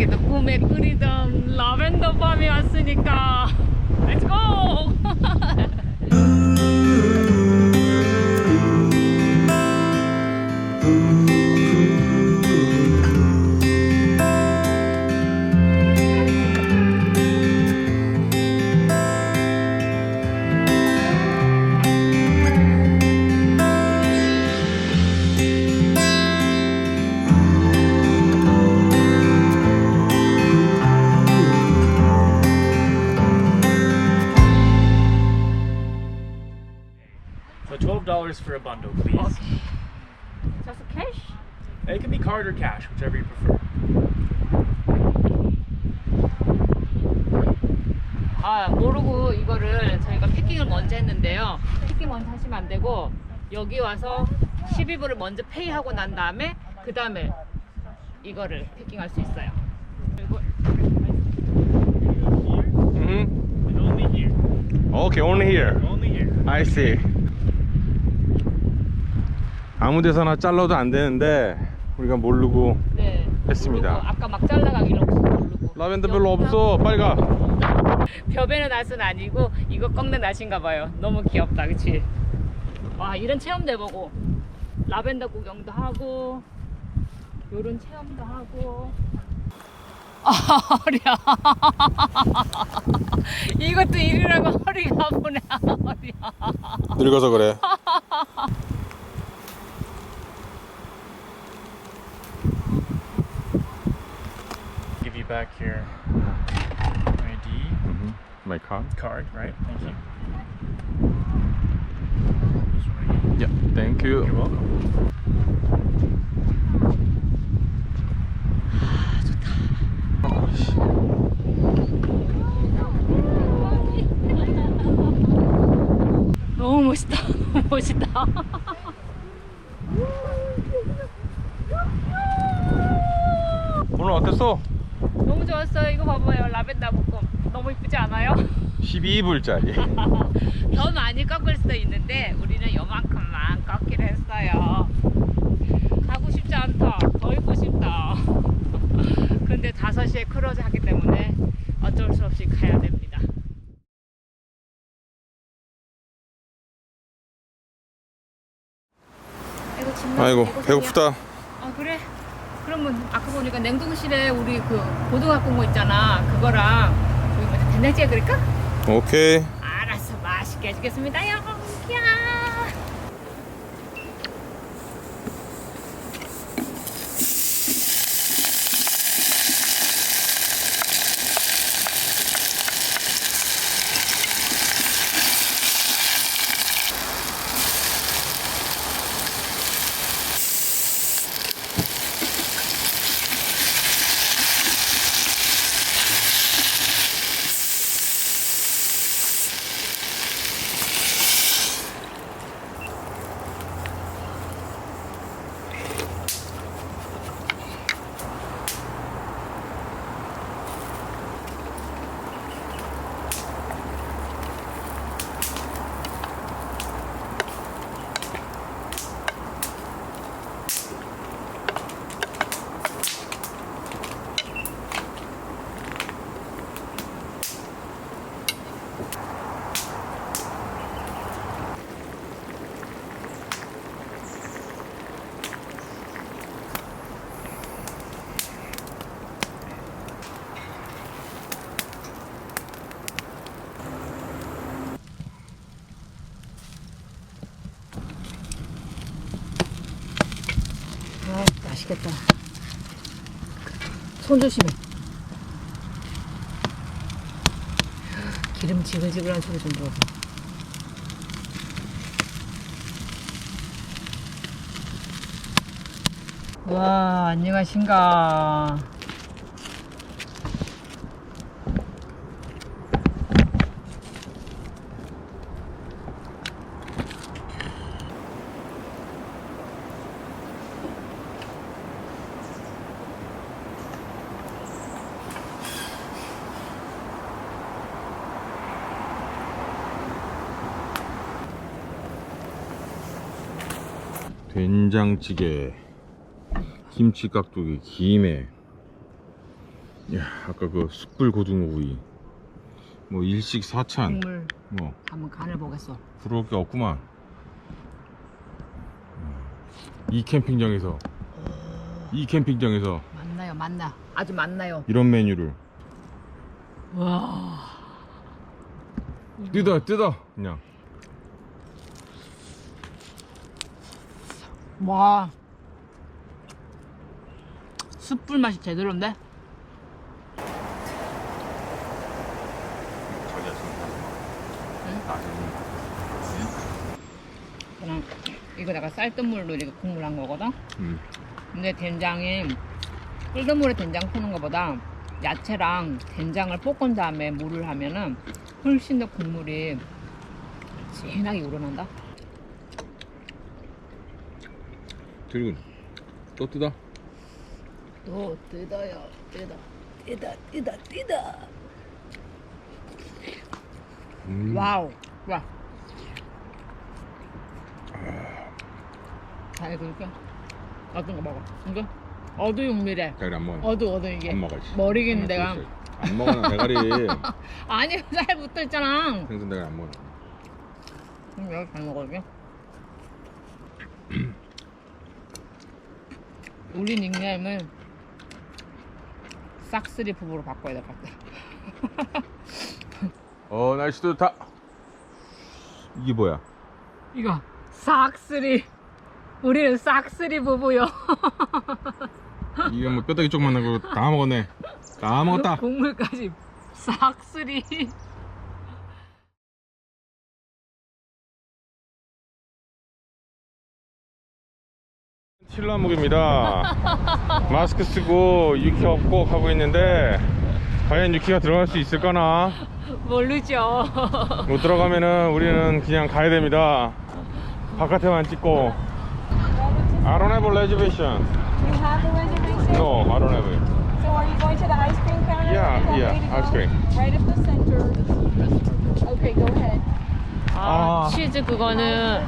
놀랍게도 꿈에 그리던 라벤더 밤이 왔으니까. 렛츠 dollars for a bundle, please. Just cash? It can be card or cash, whichever you prefer. 아 모르고 이거를 저희가 패킹을 먼저 했는데요 패킹 먼저 하시면 안 되고 여기 와서 12불을 먼저 페이하고 난 다음에 그 다음에 이거를 패킹할 수 있어요 그리고 Mm-hmm. And only here. Okay, only here. Only here. I see. 아무 데서나 잘라도 안 되는데 우리가 모르고 네. 했습니다. 모르고 아까 막 잘라가기로 혹시 모르고. 라벤더 별로 없어. 빨리 가. 벼베는 낫은 아니고 이거 꺾는 낫인가 봐요. 너무 귀엽다. 그치? 와 이런 체험도 해보고. 라벤더 구경도 하고 요런 체험도 하고. 아 허리야. 이것도 일이라고 허리가 아프네 허리야. 늙어서 그래. back your ID Mm-hmm. My car. card, right? Thank you. Yeah. Thank you. You're welcome. 너무 멋있다 너무 멋있다 오늘 어땠어? 너무 좋았어요 이거 봐봐요 라벤더 볶음 너무 이쁘지 않아요? 12불짜리. 더 많이 꺾을 수도 있는데 우리는 요만큼만 꺾기로 했어요. 가고 싶지 않다. 더 입고 싶다. 근데 5시에 크루즈 하기 때문에 어쩔 수 없이 가야 됩니다. 아이고, 배고프다. 아 그래? 그러면 아까 보니까 냉동실에 우리 그 고등학교 뭐 있잖아. 그거랑 저기 뭐지 된장찌개 그릴까? 오케이. 알았어 맛있게 해주겠습니다요 야 아, 맛있겠다. 손 조심해. 기름 지글지글한 소리 좀 들어봐. 와, 안녕하신가. 된장찌개, 김치 깍두기, 김에. 야 아까 그 숯불 고등어 구이. 뭐 일식 사찬. 국물. 뭐. 한번 간을 보겠어. 부러울 게 없구만. 이 캠핑장에서 이 캠핑장에서 맞나요, 맞나? 아주 맞나요. 이런 메뉴를. 와. 뜯어 뜯어 그냥 와. 숯불 맛이 제대로인데? 그냥 이거 내가 쌀뜨물로 이렇게 국물 한 거거든? 음. 근데 된장에 끓는 물에 된장 푸는 것보다 야채랑 된장을 볶은 다음에 물을 하면은 훨씬 더 국물이 진하게 우러난다. 그리고 또 뜯어 또 뜯어요, 뜯어, 뜯어, 뜯어, 뜯어. 음. 와우, 와. 자, 이거 이렇게 어떤 거 먹어? 이거 어두 육미래. 대가리 안 먹어 어두 어두 이게. 안 먹어야지 머리긴 내가. 안 먹어 나 대가리 아니 살 붙어 있잖아. 생선 대가리 안 먹어 그럼 여기 잘 먹어요. 우리 닉네임을 싹쓸이 부부로 바꿔야 될 것 같아. 어 날씨 좋다 이게 뭐야 이거 싹쓸이. 우리는 싹쓸이 부부요. 이게 뭐 뼈다귀 쪽만 나고 다 먹었네 다 먹었다 국물까지 싹쓸이. 칠라목입니다 마스크 쓰고 유키 꼭 하고 있는데 과연 유키가 들어갈 수 있을까나 모르죠. 못 들어가면은 우리는 그냥 가야 됩니다 바깥에만 찍고 I don't have a reservation You have the reservation? No, I don't have it So are you going to the ice cream counter? Yeah, yeah, ice cream. Right at the center. Okay, go ahead. 아, 아. 치즈 그거는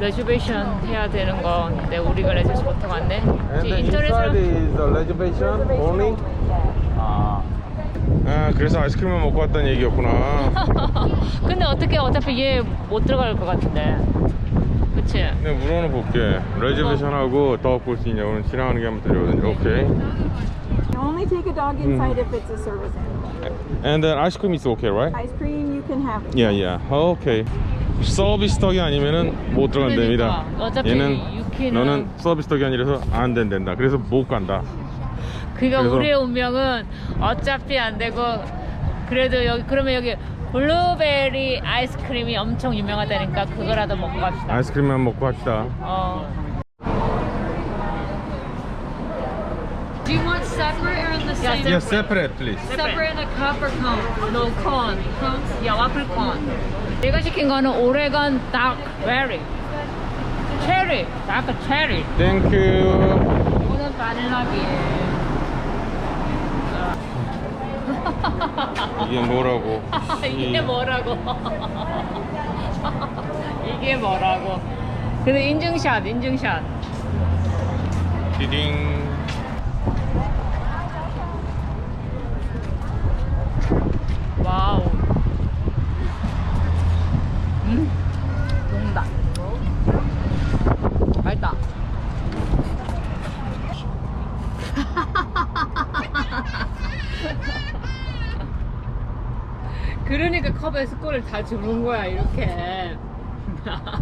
레저베이션 해야 되는 건데 우리가 레저베이션 못하고 왔네. 인터넷으로 is the reservation only? 아. 아 그래서 아이스크림만 먹고 왔다는 얘기였구나 근데 어떻게 어차피 얘 못 들어갈 것 같은데. 그치? 내가 물어는 볼게 레저베이션 하고 더 볼 수 있냐고 지나가는 게 한번 들려거든요 오케이 only take a dog inside if it's a service animal. And then ice cream is okay, right? Ice cream, you can have it. Yeah, yeah. 오케이. 서비스 덕이 아니면은 못 들어간답니다. 그러니까. 어차피 얘는 유키는- 너는 서비스 덕이 아니라서 안 된단다. 그래서 못 간다. 그러니까 그래서- 우리의 운명은 어차피 안 되고 그래도 여기 그러면 여기 블루베리 아이스크림이 엄청 유명하다니까 그거라도 먹고 갑시다. 아이스크림만 먹고 합시다. 어. Do you want separate or in the same? Yeah, separate, please. Separate in a cup or cone? No cone. Cones? 야 와플 콘. 내가 시킨 거는 오레건 닭 베리. 체리. 아까 체리. Thank you. 오늘 바닐라비. 이게 뭐라고? 이게 뭐라고? 이게 뭐라고? 근데 인증샷, 인증샷. 디딩. 와우. 음, 녹는다. 맛있다. 그러니까 컵에 스콜을 다 주는 거야, 이렇게.